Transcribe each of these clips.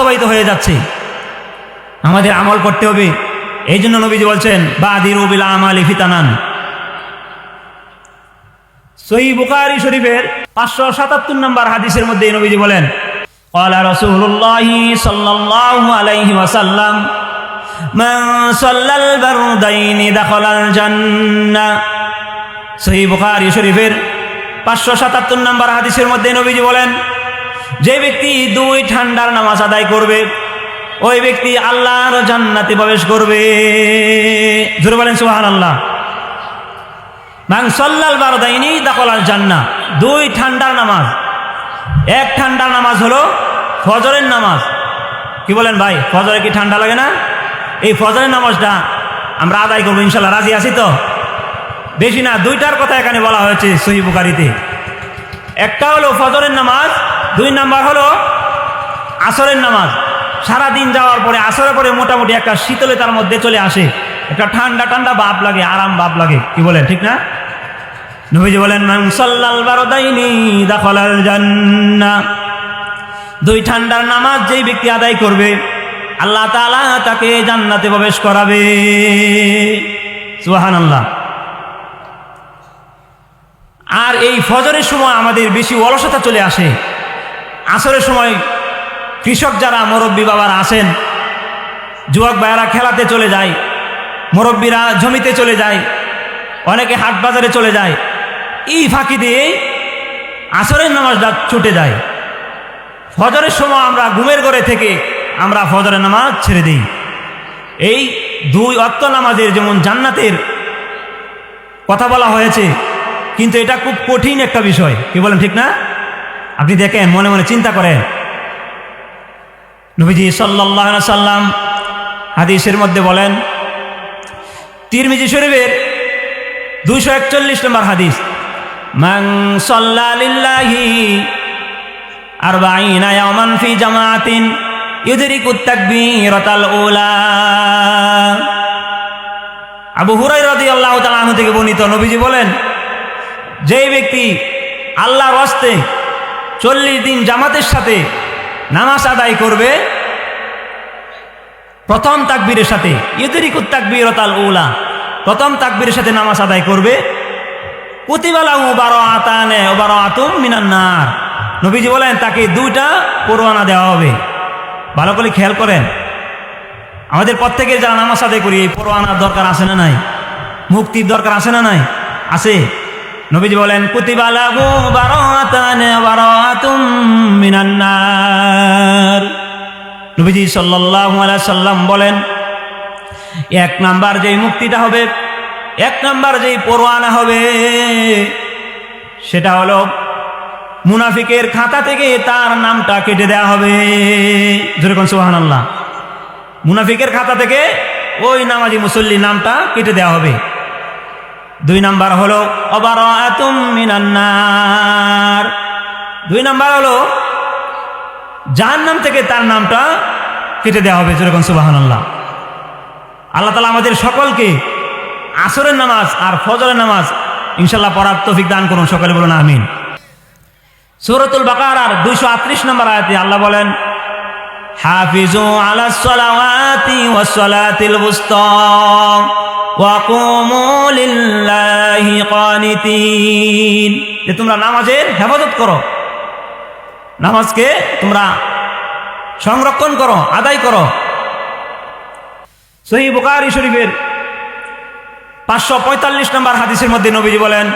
বাস্তবায়িত হয়ে যাচ্ছে আমাদের আমল করতে হবে এই জন্য নবীজি বলছেন বাদির উবিল আমালি ফিতানান সহি বুখারি শরীফের পাঁচশো সাতাত্তর নম্বর হাদিসের মধ্যে এই নবীজি বলেন قال رسول الله صلى الله عليه وسلم من صلى البردين دخل الجنة সহি বুখারি শরীফের পাঁচশো সাতাত্তর নম্বর হাদিসের মধ্যে নবীজি বলেন যে ব্যক্তি দুই ঠান্ডার নামাজ আদায় করবে, ওই ব্যক্তি আল্লাহর জান্নাতে প্রবেশ করবে। জোরে বলেন সুহান আল্লাহ মাং সল্লাল বারদাইনি দাকলাল জান্না দুই ঠান্ডার নামাজ। এক ঠান্ডার নামাজ হলো ফজরের নামাজ। কি বলেন ভাই, ফজরে কি ঠান্ডা লাগে না? এই ফজরের নামাজটা আমরা আদায় করব, ইনশাল্লাহ। রাজি আছি তো? বেশি না, দুইটার কথা এখানে বলা হয়েছে সহি বুকারিতে একটা হলো ফজরের নামাজ দুই নাম্বার হলো আসরের নামাজ। সারা দিন যাওয়ার পরে আসরের পরে মোটামুটি একটা শীতলে তার মধ্যে চলে আসে। একটা ঠান্ডা ঠান্ডা বাপ লাগে, আরাম বাপ লাগে। কি বলেন, ঠিক না? নবীজি বলেন, মান সাল্লাল বারদাইনি দাখালাল জান্নাহ দুই ঠান্ডার নামাজ যেই ব্যক্তি আদায় করবে, আল্লাহ তাআলা তাকে জান্নাতে প্রবেশ করাবে। সুবহানাল্লাহ। আর এই ফজরের সময় আমাদের বেশি অলসতা চলে আসে। আসরের সময় কৃষক যারা মুরব্বী বাবার আসেন যুবক ভাইয়ারা খেলাতে চলে যায়, মুরব্বীরা জমিতে চলে যায়, অনেকে হাট বাজারে চলে যায়, এই ফাঁকি দিয়ে আসরের নামাজটা ছুটে যায়। ফজরের সময় আমরা ঘুমের ঘরে থেকে আমরা ফজরের নামাজ ছেড়ে দিই। এই দুই অক্ত নামাজের যেমন জান্নাতের কথা বলা হয়েছে, কিন্তু এটা খুব কঠিন একটা বিষয়, কি বলেন ঠিক না? আপনি দেখেন, মনে মনে চিন্তা করেন। নবীজি সাল্লাহ সাল্লাম হাদিসের মধ্যে বলেন, তিরমিজি শরীফের দুইশো একচল্লিশ নম্বর হাদিস মাং সাল্লাল্লাহি আরবাইনা ইয়ামান ফি জামাতিন ইউদরিকু তাকবীরাতাল উলা। আবু হুরাই রাদিয়াল্লাহু তাআলা থেকে বর্ণিত নবীজি বলেন, যেই ব্যক্তি আল্লাহর হস্তে চল্লিশ দিন জামাতের সাথে নামাজ আদায় করবে। প্রথম তাকবীরের সাথে, ইউদরিকুত তাকবীরতাল উলা, প্রথম তাকবীরের সাথে নামাজ আদায় করবে। প্রতিবেলাউ বারো আতানে ও বারো আতুম মিনান্নার নবীজি বলেন, তাকে দুইটা পরোয়ানা দেওয়া হবে। ভালো করে খেয়াল করেন। আমাদের প্রত্যেকের যারা নামাজ আদায় করি, এই পরোয়ানার দরকার আছে না নাই? মুক্তির দরকার আছে না নাই? আছে। নবীজি বলেন কুতিবালাগু বারো আতানে বারো আতুম মিনান্নার। নবীজি সাল্লাহ সাল্লাম বলেন, এক নাম্বার যেই মুক্তিটা হবে, এক নাম্বার যেই পরোয়ানা হবে, সেটা হলো মুনাফিকের খাতা থেকে তার নামটা কেটে দেওয়া হবে। যেরকম সোহান আল্লাহ মুনাফিকের খাতা থেকে ওই নামাজি মুসল্লি নামটা কেটে দেওয়া হবে। দুই নাম্বার হলো, অবারাতুম মিনান্নার দুই নাম্বার হলো যার নাম থেকে তার নামটা কেটে দেওয়া হবে যেরকম সুবাহান আল্লাহ আল্লাহ তালা আমাদের সকলকে আসরের নামাজ আর ফজরের নামাজ ইনশাল্লাহ পড়ার তৌফিক দান করুন, সকলে বলুন আমিন। সুরতুল বাকার আর দুইশো আটত্রিশ নম্বর আয়াতে আল্লাহ বলেন, হাফিজু আলা সালাওয়াতি ওয়াস বুস্তা ওয়া কুমু লিল্লাহি কানিতিন যে তোমরা নামাজের হেফাজত করো নামাজকে তোমরা সংরক্ষণ করো আদায় করো সহি বুকারি শরীফের পাঁচশো পঁয়তাল্লিশ নম্বর হাদিসের মধ্যে নবীজি বলেন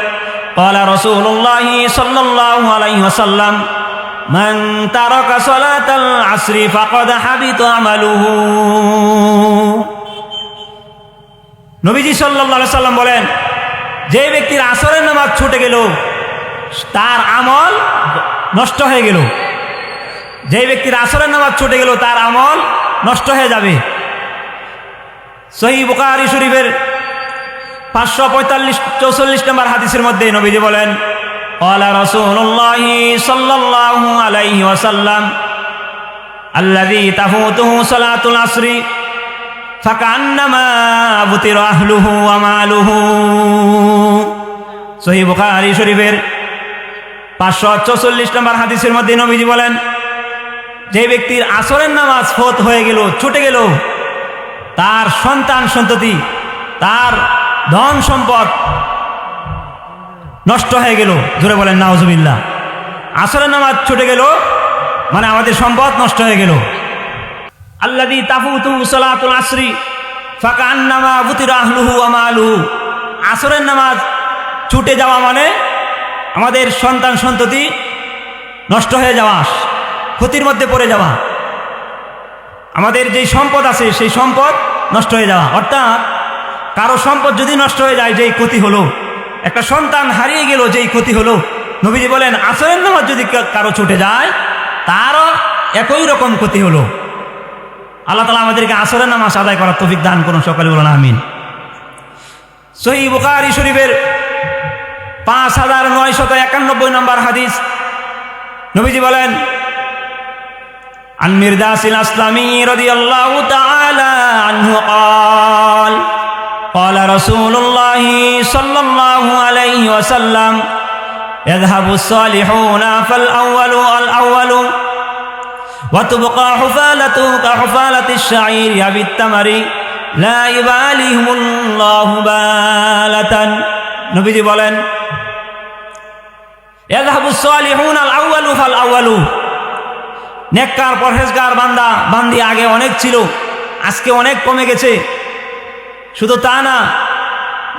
قال رسول الله صلى الله عليه وسلم من ترك صلاة العصر فقد حبط عمله নবীজি সাল্লা সাল্লাম বলেন, যে ব্যক্তির আসরের নামাজ ছুটে গেল, তার আমল নষ্ট হয়ে গেল। যে ব্যক্তির আসরের নামাজ ছুটে গেল, তার আমল নষ্ট হয়ে যাবে। সহি বুকারি শরীফের পাঁচশো পঁয়তাল্লিশ, চৌচল্লিশ নম্বর হাদিসের মধ্যে নবীজি বলেন আল্লাহ রসুল্লাহি সহি শরীফের পাঁচশো চৌচল্লিশ নম্বর হাদিসের মধ্যে নবীজি বলেন, যে ব্যক্তির আসরের নামাজ ফত হয়ে গেল, ছুটে গেল, তার সন্তান সন্ততি, তার ধন সম্পদ নষ্ট হয়ে গেল। জোরে বলেন, নাউজুবিল্লাহ। আসরের নামাজ ছুটে গেল মানে আমাদের সম্পদ নষ্ট হয়ে গেল। আল্লাদি তাফুতু সালাতুল আসরি ফাঁকা আন্নামা বুতির আহলুহু আমালুহু আসরের নামাজ ছুটে যাওয়া মানে আমাদের সন্তান সন্ততি নষ্ট হয়ে যাওয়া, ক্ষতির মধ্যে পড়ে যাওয়া। আমাদের যেই সম্পদ আছে, সেই সম্পদ নষ্ট হয়ে যাওয়া। অর্থাৎ কারও সম্পদ যদি নষ্ট হয়ে যায়, যেই ক্ষতি হলো, একটা সন্তান হারিয়ে গেল, যেই ক্ষতি হলো, নবীজি বলেন, আসরের নামাজ যদি কারও ছুটে যায়, তারও একই রকম ক্ষতি হলো। আল্লাহ তালা আমাদেরকে আসরের নামাজ আদায় করার তফিক দান করুন সকালে বলেন আমিন সহি বুখারি শরীফের পাঁচ হাজার নয়শত একানব্বই নম্বর হাদিস নবীজি বলেন عن مرداس الأسلمي رضي الله تعالى عنه قال قال رسول الله صلى الله عليه وسلم يذهب الصالحون فالأول الأول وتبقى حفالته كحفالة الشعير أبي التمر لا يباليهم الله بالة নবীজি বলেন يذهب الصالحون الأول فالأول নেককার পরহেজগার বান্দা বান্দি আগে অনেক ছিল আজকে অনেক কমে গেছে শুধু তা না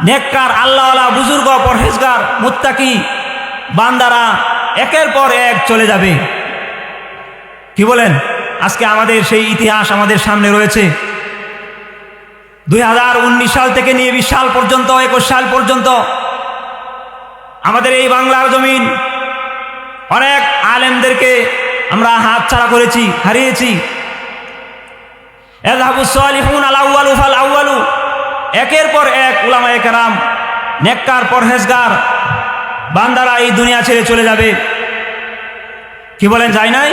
নেককার আল্লাহওয়ালা বুজুর্গ পরহেজগার মুত্তাকি বান্দারা একের পর এক চলে যাবে কি বলেন? আজকে আমাদের সেই ইতিহাস আমাদের সামনে রয়েছে। দুই হাজার উনিশ সাল থেকে নিয়ে বিশ সাল পর্যন্ত, একুশ সাল পর্যন্ত আমাদের এই বাংলার জমিন অনেক আলেমদেরকে আমরা হাত ছাড়া করেছি, হারিয়েছি। একের পর এক উলামা একরাম নেককার পরহেজগার, বান্দারা এই দুনিয়া ছেড়ে চলে যাবে। কি বলেন, যায় নাই?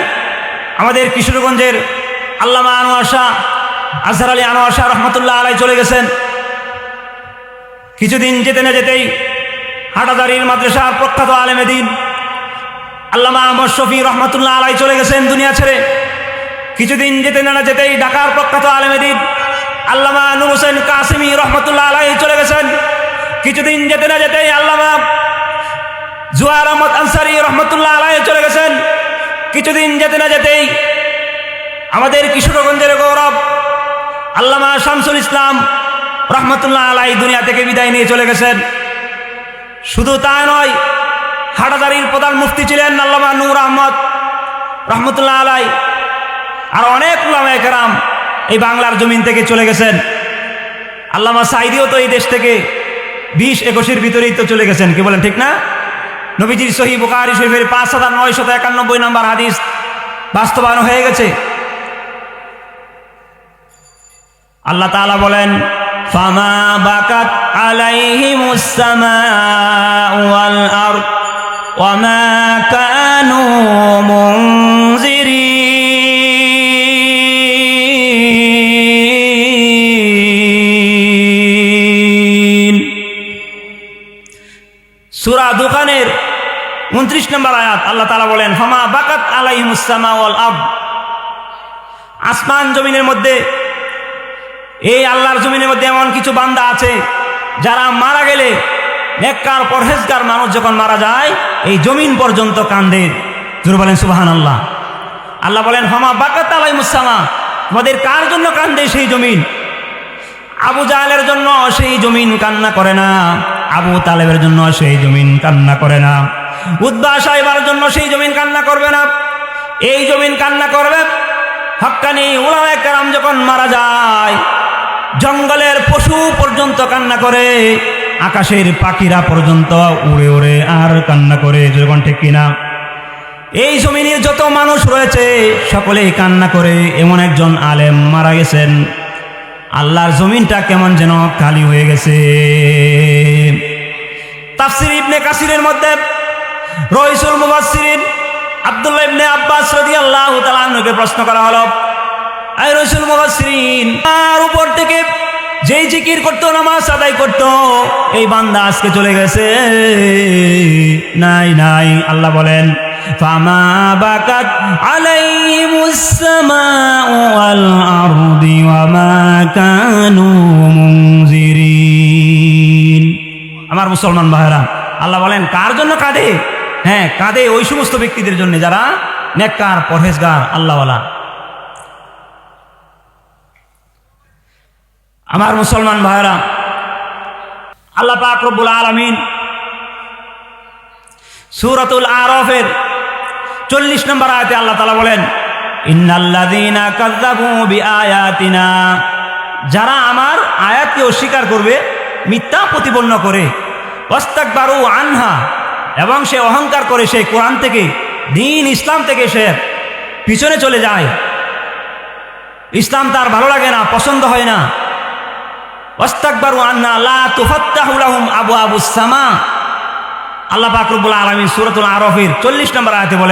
আমাদের কিশোরগঞ্জের আল্লামা আনোয়ার শাহ, আজহার আলী আনোয়ার শাহ রহমতুল্লাহ আলাই চলে গেছেন। কিছুদিন যেতে না যেতেই হাটাদারির মাদ্রাসার প্রখ্যাত আলেমেদিন আল্লামা আহমদ শফি রহমতুল্লাহ আলাই চলে গেছেন দুনিয়া ছেড়ে। কিছুদিন যেতে না যেতেই ঢাকার প্রখ্যাত আলেমেদিন আল্লামা নুর হোসেন কাসিমি রহমতুল্লাহ আলাই চলে গেছেন। কিছুদিন যেতে না যেতেই আল্লামা জুয়ার আহমদ আনসারি রহমতুল্লাহ আলাই চলে গেছেন। কিছুদিন যেতে না যেতেই আমাদের কিশোরগঞ্জের গৌরব আল্লামা শামসুল ইসলাম রহমতুল্লাহ আলাই দুনিয়া থেকে বিদায় নিয়ে চলে গেছেন। শুধু তা নয় হাটাদারির প্রধান মুফতি ছিলেন আল্লামা নূর আহমদ রহমতুল্লাহ আলাই আর অনেক উলামায়ে কেরাম এই বাংলার জমিন থেকে চলে গেছেন। আল্লামা সাইদিও তো এই দেশ থেকে বিশ একুশের ভিতরেই তো চলে গেছেন, কি বলেন ঠিক না? নবীজির সহি বুকারি শরীফের পাঁচ হাজার নয়শত একানব্বই নম্বর হাদিস বাস্তবায়ন হয়ে গেছে। আল্লাহ তালা বলেন, ফামা বাকাত আলাইহি মুসামা ওয়াল আর ওয়ামা কানু সূরা দোকানের উনত্রিশ নম্বর আয়াত আল্লাহ তাআলা বলেন, ফামা বাকাত আলাইহিমুস সামাউ ওয়াল আরদ। আসমান জমিনের মধ্যে, এই আল্লাহর জমিনের মধ্যে এমন কিছু বান্দা আছে, যারা মারা গেলে নেককার, পরহেজগার মানুষ যখন মারা যায়, এই জমিন পর্যন্ত কান্দে। জোর বলেন সুবাহান আল্লাহ আল্লাহ বলেন হমা বাকাত আলাই মুসামা তোমাদের কার জন্য কান্দে সেই জমিন? আবু জাহেলের জন্য সেই জমিন কান্না করে না। আবু তালেবের জন্য সেই জমিন কান্না করে না। উদ্বা সাহেবার জন্য সেই জমিন কান্না করবে না। এই জমিন কান্না করবে হক্কানি উলামায়ে কেরাম যখন মারা যায়, জঙ্গলের পশু পর্যন্ত কান্না করে, আকাশের পাখিরা পর্যন্ত উড়ে উড়ে আর কান্না করে যখন ঠিক কিনা। এই জমিনে যত মানুষ রয়েছে, সকলেই কান্না করে, এমন একজন আলেম মারা গেছেন। আল্লাহর জমিনটা কেমন যেন খালি হয়ে গেছে। তাফসির ইবনে কাসিরের মধ্যে রইসুল মুবাসসিরিন আব্দুল্লাহ ইবনে আব্বাস রাদিয়াল্লাহু তাআলা আনহুকে প্রশ্ন করা হলো আই রসুল মুবাসসিরিন আর উপর থেকে যেই জিকির করতো, নামাজ আদায় করতো, এই বান্দা আজকে চলে গেছে? নাই নাই, আল্লাহ বলেন। আমার মুসলমান ভাইরা আল্লাহ বলেন, কার জন্য কাঁদে? হ্যাঁ কাঁদে ওই সমস্ত ব্যক্তিদের জন্য যারা নেককার, পরহেজগার, আল্লাহওয়ালা। আমার মুসলমান ভাইরা আল্লাহ পাক রব্বুল আলামিন সূরাতুল আরাফের চল্লিশ নম্বর আয়াতে আল্লাহ তাআলা বলেন যারা আমার আয়াতকে অস্বীকার করবে, মিথ্যা প্রতিপন্ন করে আনহা, এবং সে অহংকার করে সে কোরআন থেকে, দিন ইসলাম থেকে সে পিছনে চলে যায়। ইসলাম তার ভালো লাগে না, পছন্দ হয় না। ওয়াস্তাকবারু আন্না লা আবু আবু সামা। আল্লাহ পাক রব্বুল আলামিন সূরাতুল আরাফের 40 নম্বর আয়াতে বলে